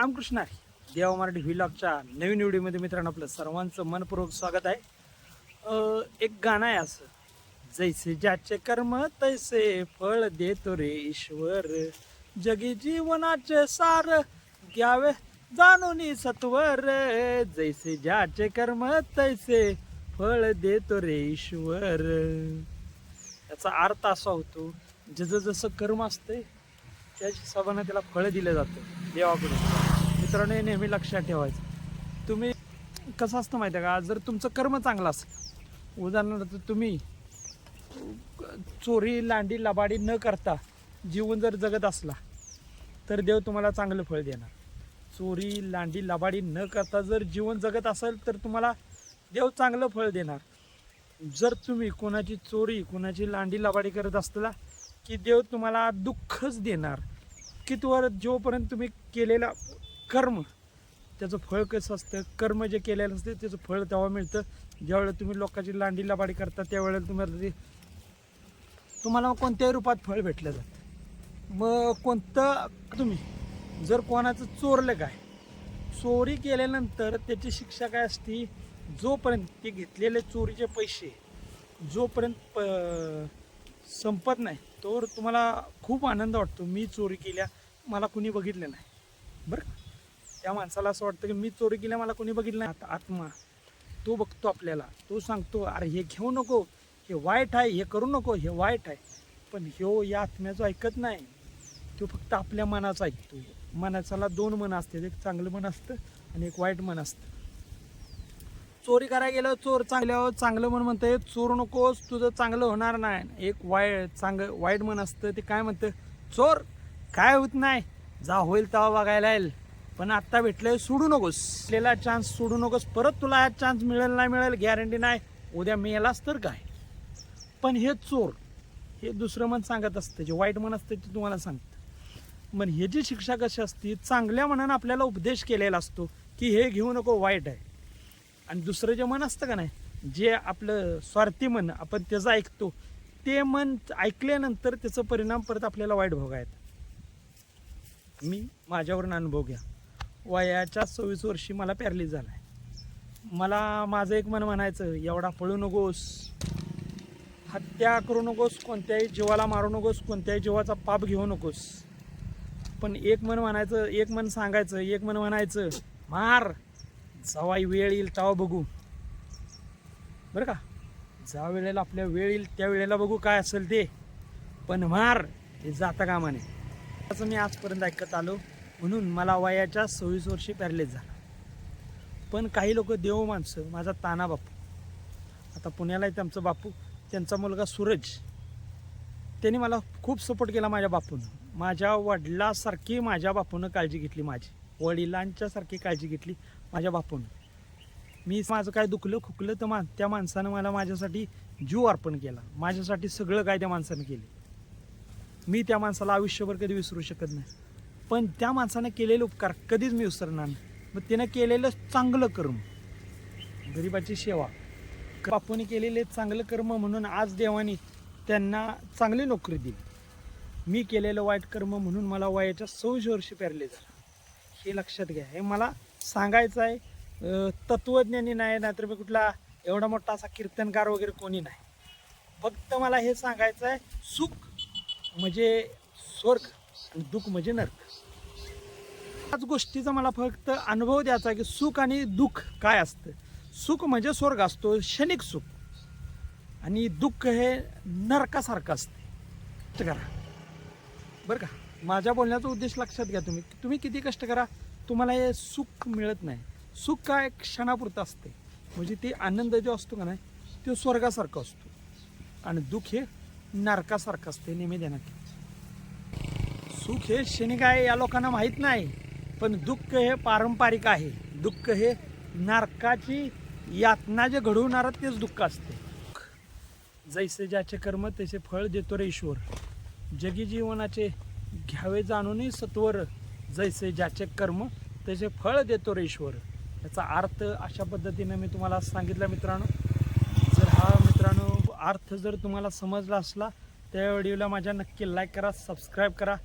रामकृष्ण आहे. देवा मराठी व्हिलॉगच्या नवीन व्हिडिओमध्ये मित्रांनो आपलं सर्वांचं मनपूर्वक स्वागत आहे. एक गाणं आहे असं. जैसे ज्याचे कर्म तैसे फळ देतो रे ईश्वर. जगी जीवनाचे सार घ्यावे जाणून सत्वर. जैसे ज्याचे कर्म तैसे फळ देतो रे ईश्वर. याचा अर्थ असा होतो जसं जसं कर्म असते त्याच्या हिशोबानं त्याला फळं दिलं जातं देवाकडून. मित्रांनो हे नेहमी लक्षात ठेवायचं. तुम्ही कसं असतं माहिती आहे का? जर तुमचं कर्म चांगलं असेल उदाहरणार्थ तुम्ही चोरी लांडी लबाडी न करता जीवन जर जगत असला तर देव तुम्हाला चांगलं फळ देणार. चोरी लांडी लबाडी न करता जर जीवन जगत असेल तर तुम्हाला देव चांगलं फळ देणार. जर तुम्ही कोणाची चोरी कोणाची लांडी लबाडी करत असला की देव तुम्हाला दुःखच देणार. की तुवर जोपर्यंत तुम्ही केलेला कर्म. त्याचं फळ कसं असतं? कर्म जे केलेलं असतं त्याचं फळ तेव्हा मिळतं. ज्यावेळेला तुम्ही लोकांची लांडी लबाडी करता त्यावेळेला तुम्हाला ते तुम्हाला कोणत्याही रूपात फळ भेटलं जातं. मग कोणतं तुम्ही जर कोणाचं चोरलं काय चोरी केल्यानंतर त्याची शिक्षा काय असती? जोपर्यंत ते घेतलेले चोरीचे पैसे जोपर्यंत प संपत नाही तोवर तुम्हाला खूप आनंद वाटतो. मी चोरी केल्या मला कुणी बघितलं नाही. बरं त्या माणसाला असं वाटतं की मी चोरी केल्या मला कोणी बघितलं नाही. आता आत्मा तो बघतो आपल्याला. तो सांगतो अरे हे घेऊ नको. हे वाईट आहे हे करू नको. हे वाईट आहे. पण ह्यो या आत्म्याचं ऐकत नाही. तो फक्त आपल्या मनाचं ऐकतो मनाचाला दोन मन असतात. एक चांगलं मन असतं आणि एक वाईट मन असतं. चोरी करायला गेलं चोर चांगल्यावर हो, चांगलं मन म्हणतंय चोर नकोस तुझं चांगलं होणार नाही. एक वाय चांग वाईट मन असतं ते काय म्हणतं? चोर काय होत नाही. जा होईल तेव्हा बघायला येईल. पण आत्ता भेटलंय सोडू नकोस. आपल्याला चान्स सोडू नकोस. परत तुला हा चान्स मिळेल नाही मिळेल गॅरंटी नाही. उद्या मिळालाच तर काय? पण हे चोर हे दुसरं मन सांगत असतं. जे वाईट मन असतं ते तुम्हाला सांगतं. मग ह्याची शिक्षा कशी असते चांगल्या मनानं आपल्याला उपदेश केलेला असतो की हे घेऊ नको वाईट आहे. आणि दुसरं जे मन असतं का नाही जे आपलं स्वार्थी मन आपण त्याचं ऐकतो ते मन ऐकल्यानंतर त्याचा परिणाम परत आपल्याला वाईट भोगायत मी माझ्यावरून अनुभव घ्या. वयाच्या सव्वीस वर्षी मला पॅरलीज झाला आहे मला माझं एक मन म्हणायचं एवढा पळू नकोस. हत्या करू नकोस कोणत्याही जीवाला मारू नकोस कोणत्याही जीवाचा पाप घेऊ नकोस. पण एक मन म्हणायचं एक मन सांगायचं एक मन म्हणायचं मार. जवाई वेळ येईल तेव्हा बघू. बरं का? ज्या वेळेला आपल्या वेळ येईल त्या वेळेला बघू काय असेल ते. पण मार हे जाता कामाने. असं मी आजपर्यंत ऐकत आलो. म्हणून मला वयाच्या सव्वीस वर्षी पॅरलेज झाला. पण काही लोक देव माणसं माझा ताना बापू. आता पुण्याला आहे त्यांचं बापू त्यांचा मुलगा सूरज. त्यांनी मला खूप सपोर्ट केला माझ्या बापूनं. माझ्या वडिलासारखी माझ्या बापूनं काळजी घेतली माझी. वडिलांच्यासारखी काळजी घेतली माझ्या बापूनं. मी माझं काय दुखलं खुकलं तर मा त्या माणसानं मला माझ्यासाठी जीव अर्पण केला. माझ्यासाठी सगळं काय त्या माणसानं केले. मी त्या माणसाला आयुष्यभर कधी विसरू शकत नाही. पण त्या माणसानं केलेले उपकार कधीच मी विसरणार नाही. मग त्यानं केलेलं चांगलं कर्म गरिबाची सेवा बापूने केलेले चांगलं कर्म म्हणून आज देवाने त्यांना चांगली नोकरी दिली. मी केलेलं वाईट कर्म म्हणून मला वयाच्या सव्वीस वर्षी पेरले झालं हे लक्षात घ्या. हे मला सांगायचं आहे तत्त्वज्ञानी तत्वज्ञानी नाही नाहीतर मी कुठला एवढा मोठा असा कीर्तनकार वगैरे कोणी नाही. फक्त मला हे सांगायचं आहे सुख म्हणजे स्वर्ग आणि दुःख म्हणजे नर्क. त्याच गोष्टीचा मला फक्त अनुभव द्यायचा आहे की सुख आणि दुःख काय असतं? सुख म्हणजे स्वर्ग असतो क्षणिक सुख. आणि दुःख हे नरकासारखं असते. करा. बरं का? माझ्या बोलण्याचा उद्देश लक्षात घ्या तुम्ही. तुम्ही किती कष्ट करा तुम्हाला हे सुख मिळत नाही. सुख काय क्षणापुरतं असते. म्हणजे ते आनंद जो असतो का नाही तो स्वर्गासारखा असतो. आणि दुःख हे नरकासारखं असते नेहमी देण्यात सुख हे क्षणिक आहे या लोकांना माहीत नाही. पण दुःख हे पारंपरिक आहे. दुःख हे नारकाची यातना जे घडवणारं तेच दुःख असते. जैसे ज्याचे कर्म तसे फळ देतो रे ईश्वर. जगी जीवनाचे घ्यावे जाणूनही सत्वर जैसे ज्याचे कर्म तसे फळ देतो रे ईश्वर. याचा अर्थ अशा पद्धतीने मी तुम्हाला सांगितला मित्रांनो. जर हा मित्रांनो अर्थ जर तुम्हाला समजला असला त्या व्हिडिओला माझ्या नक्की लाईक करा सबस्क्राईब करा.